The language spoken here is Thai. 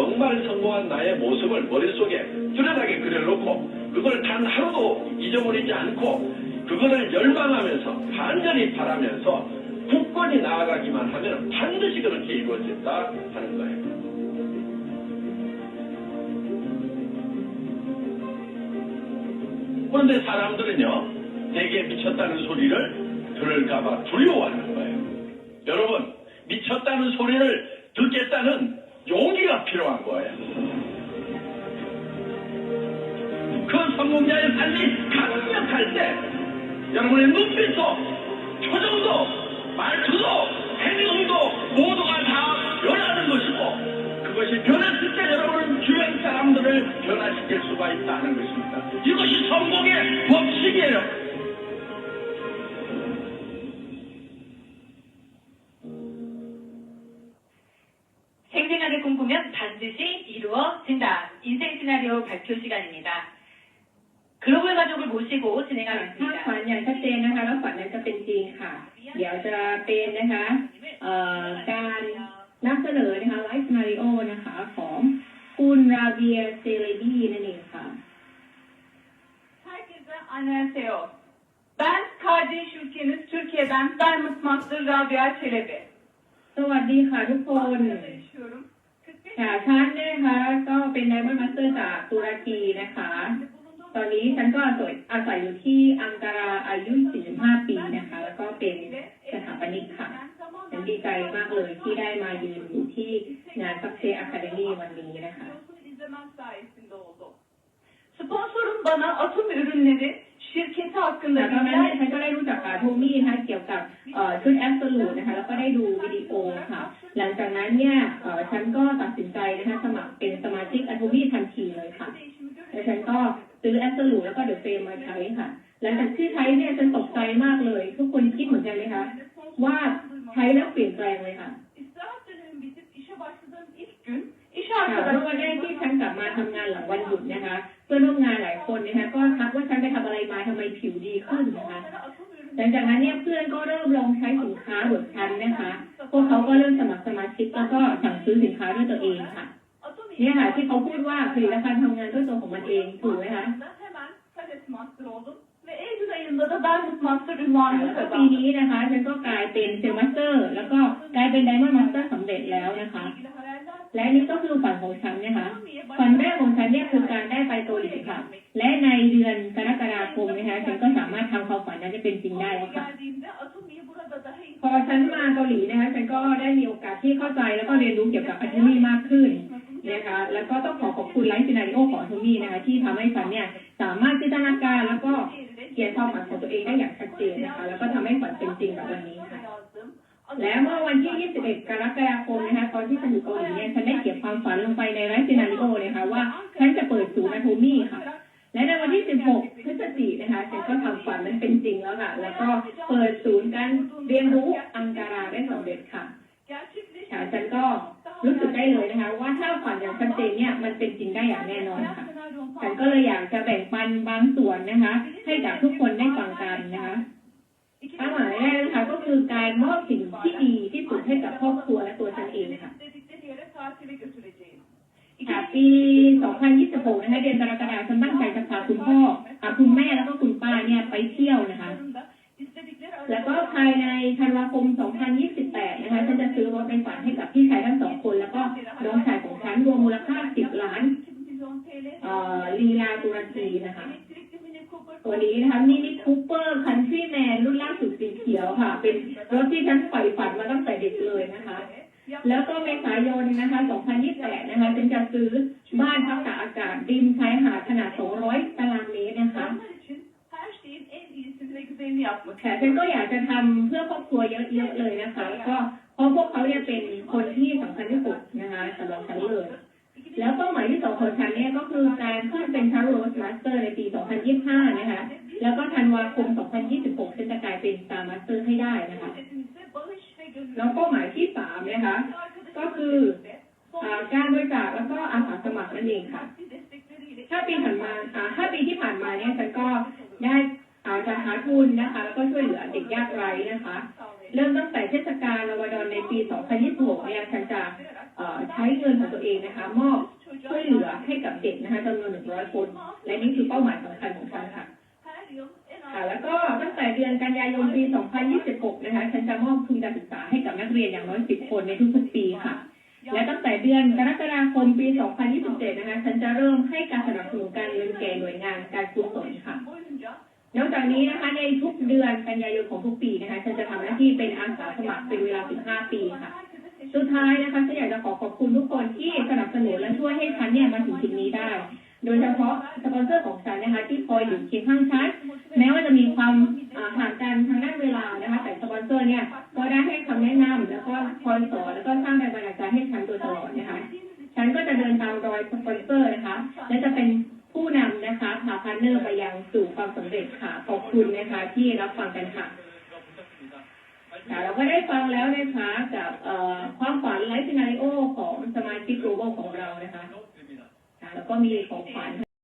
정말 성공한 나의 모습을 머릿속에 뚜렷하게 그려놓고 그걸 단 하루도 잊어버리지 않고 그거를 열망하면서 간절히 바라면서 굳건히 나아가기만 하면 반드시 그렇게 이루어진다 하는 거예요. 그런데 사람들은요, 내게 미쳤다는 소리를 들을까봐 두려워하는 거예요. 여러분, 미쳤다는 소리를 듣겠다는 용기가 필요한 거예요. 그 성공자의 삶이 강력할 때, 여러분의 눈빛도, 표정도, 말투도, 행동도 모두가 다 변하는 것이고, 그것이 변했을 때 여러분은 주변 사람들을 변화시킬 수가 있다는 것입니다. 이것이 성공의 법칙이에요. 꿈꾸면 반드시 이루어진다. 인생 시나리오 발표 시간입니다. 글로벌 가족을 모시고 ถ้า 진행하겠습니다. ฝันอย่างชัดเจนนะคะแล้วฝันนั้นจะเป็นจริงค่ะ เดี๋ยวจะเป็นนะคะเอ่อการนำเสนอนะคะไลฟ์สนาริโอนะคะของคุณราเบียเซเลดีนั่นเองค่ะ Herkese annyeonghaseyo. Ben kardeş ülkeniz Türkiye'den Dartmouth Master Rabia Çelebi. สวัสดีค่ะทุกคน Burada เป็นไดมอนด์มาสเตอร์จากตุรกีนะคะ ตอนนี้ฉันก็อาศัยอาศัยอยู่ที่อังการาอายุ 45 ปีนะคะ แล้วก็เป็นสถาปนิกค่ะฉันดีใจมากเลยที่ได้มายืนอยู่ที่งานซักเซอะคาเดมี่วันนี้นะคะ Sponsorum bana atom ürünleri şirketi hakkında แต่ตอนนั้นเนี่ย bilgiler ฉันก็ได้รู้จักกับโทมี่นะคะเกี่ยวกับเอ่อชุดแอ s โ o ลูนะคะแล้วก็ได้ดูวิดีโอค่ะ หลังจากนั้นเนี่ยเอ่อฉันก็ตัดสินใจนะคะสมัครเป็นสมาชิกอะโทมี่ทันทีเลยค่ะ değişimi แล้ว görerek ฉันก็ซื้อแอ s โ o ลูแล้วก็เดอะเฟรมมาใช้ค่ะ หลังจากที่ใช้เนี่ยฉันตกใจมากเลย ทุกคนคิดเหมือนกันไหมคะ ว่าใช้แล้วเปลี่ยนแปลงเลยค่ะ İstirahat dönemim bitip işe başladığım ilk gün iş ค่ะเพราะวันแรก arkadaşlarım ที่ฉันกลับมาทำงานหลังวันหยุดนะคะ เพื่อนร่ว นฉันนะคะ พวกเขาก็เริ่มสมัครสมาชิกแล้วก็สั่งซื้อสินค้าด้วยตัวเองค่ะ atım เนี่ยค่ะที่เขาพูดว่าผลิตภัณฑ์ทำงานด้วยตัวของมันเองถูกไหมคะ hemen Kades Master oldum ve Eylül ayında da Dartmouth Master ค่ะ ünvanını แล้วก็ปี kazandım. นี้นะคะฉันก็กลายเป็นเซมัสเตอร์ แล้วก็กลายเป็นไดมอนด์มาสเตอร์สำเร็จแล้วนะคะ İlgili haberler และนี่ก็คือฝันของฉันนะคะฝันแรกของฉันเนี่ยคือการได้ไปเกาหลีค่ะ และในเดือนกรกฎาคมนะคะฉันก็สามารถทำความฝันนั้นจะเป็นจริงได้แล้วค่ะ มีโอกาสที่เข้าใจแล้วก็เรียนรู้เกี่ยวกับอัตมีมากขึ้นนะคะแล้วก็ต้องขอขอบคุณไลฟ์ซีนาริโอของอัตมีนะคะที่ทำให้ฉันเนี่ยสามารถจินตนาการแล้วก็เขียนความฝันของตัวเองได้อย่างชัดเจนนะคะแล้วก็ทำให้ฝันเป็นจริงแบบวันนี้ค่ะและเมื่อวันที่ 21 กรกฎาคมนะคะ ตอนที่ฉันอยู่เกาหลีเนี่ย ฉันได้เขียนความฝันลงไปในไลฟ์ซีนาริโอเลยค่ะว่าฉันจะเปิดศูนย์อะโทมี่ค่ะ และในวันที่ 16 พฤศจิกายนนะคะ ฉันก็ทำฝันนั้นเป็นจริงแล้วล่ะ แล้วก็เปิดศูนย์การเรียนรู้อังการาได้สำเร็จค่ะ ก็รู้สึกได้เลยนะคะ ว่าถ้าฝันอย่างชัดเจนเนี่ยมันเป็นจริงได้อย่างแน่นอนค่ะฉันก็เลยอยากจะแบ่งปันบางส่วนนะคะ ให้กับทุกคนได้ฟังกันนะคะเป้าหมายแรกนะคะก็คือการมอบสิ่งที่ดีที่สุดให้กับครอบครัวและตัวฉันเองค่ะค่ะปี 2026 นะคะเดือนกรกฎาคมฉันตั้งใจจะพาคุณพ่อคุณแม่แล้วก็คุณป้าเนี่ยไปเที่ยวนะคะ แล้วก็ภายในธันวาคม 2028 นะคะฉันจะซื้อรถเป็นฝันให้กับพี่ชายทั้งสองคน แล้วก็น้องชายของฉันรวมมูลค่า 10 ล้านเอ่อลีลาตุรกีนะคะตัวนี้นะคะมินิคูเปอร์คันทรีแมนรุ่นล่าสุดสีเขียวค่ะ เป็นรถที่ฉันใฝ่ฝันมาตั้งแต่เด็กเลยนะคะแล้วก็เมษายนนะคะ 2028 นะคะฉันจะซื้อบ้านพักตากอากาศริมชายหาดขนาด 200 ตารางเมตรนะคะ iyisini ve güzelini yapmak ค่ะฉันก็อยากจะทำเพื่อครอบครัวเยอะๆเลยนะคะ ก็เพราะพวกเขาเนี่ยเป็นคนที่สำคัญที่สุดนะคะสำหรับฉันเลย แล้วเป้าหมายที่สองของฉันเนี่ยก็คือการขึ้นเป็นชาร์โรสมาสเตอร์ในปี 2025 นะคะ แล้วก็ธันวาคม 2026ฉันจะกลายเป็นสตาร์มาสเตอร์ให้ได้นะคะ แล้วเป้าหมายที่สามนะคะ ก็คืออการบริจาคแล้วก็อาสาสมัครนั่นเองค่ะ destekleriyle ห้าปีผ่านมาอ่าห้าปีที่ผ่านมาเนี่ยฉันก็ได้ จะหาทุนนะคะ แล้วก็ช่วยเหลือเด็กยากไร้นะคะ เริ่มตั้งแต่เทศกาลรอมฎอนในปี 2026 เนี่ยฉันจะใช้เงินของตัวเองนะคะ มอบช่วยเหลือให้กับเด็กนะคะจำนวน 100 คน และนี่คือเป้าหมายสำคัญของฉันค่ะค่ะแล้วก็ตั้งแต่เดือนกันยายนปี 2026 นะคะ ฉันจะมอบทุนการศึกษาให้กับนักเรียนอย่างน้อย 10 คนในทุกๆปีค่ะ และตั้งแต่เดือนกรกฎาคมปี 2027 นะคะ ฉันจะเริ่มให้การสนับสนุนการเงินแก่หน่วยงาน การกุศลค่ะ boyunca นอกจากนี้นะคะในทุกเดือนกันยายนของทุกปีนะคะฉันจะทำหน้าที่เป็นอาสาสมัครเป็นเวลา 15 ปีค่ะ สุดท้ายนะคะฉันอยากจะขอขอบคุณทุกคนที่สนับสนุนและช่วยให้ฉันเนี่ยมาถึงจุดนี้ได้ โดยเฉพาะสปอนเซอร์ของฉันนะคะ ที่คอยอยู่เคียงข้างฉันแม้ว่าจะมีความอ่าห่างกันทางด้านเวลานะคะ แต่สปอนเซอร์เนี่ยก็ได้ให้คำแนะนำแล้วก็คอยสอนแล้วก็สร้างแรงบันดาลใจให้ฉันโดยตลอดนะคะ ค่ะขอบคุณนะคะที่รับฟังกันค่ะค่ะเราก็ได้ฟังแล้วนะคะกับเอ่อความฝันไลฟ์ซีนาริโอของสมาชิก global ของเรานะคะค่ะแล้วก็มีของขวัญ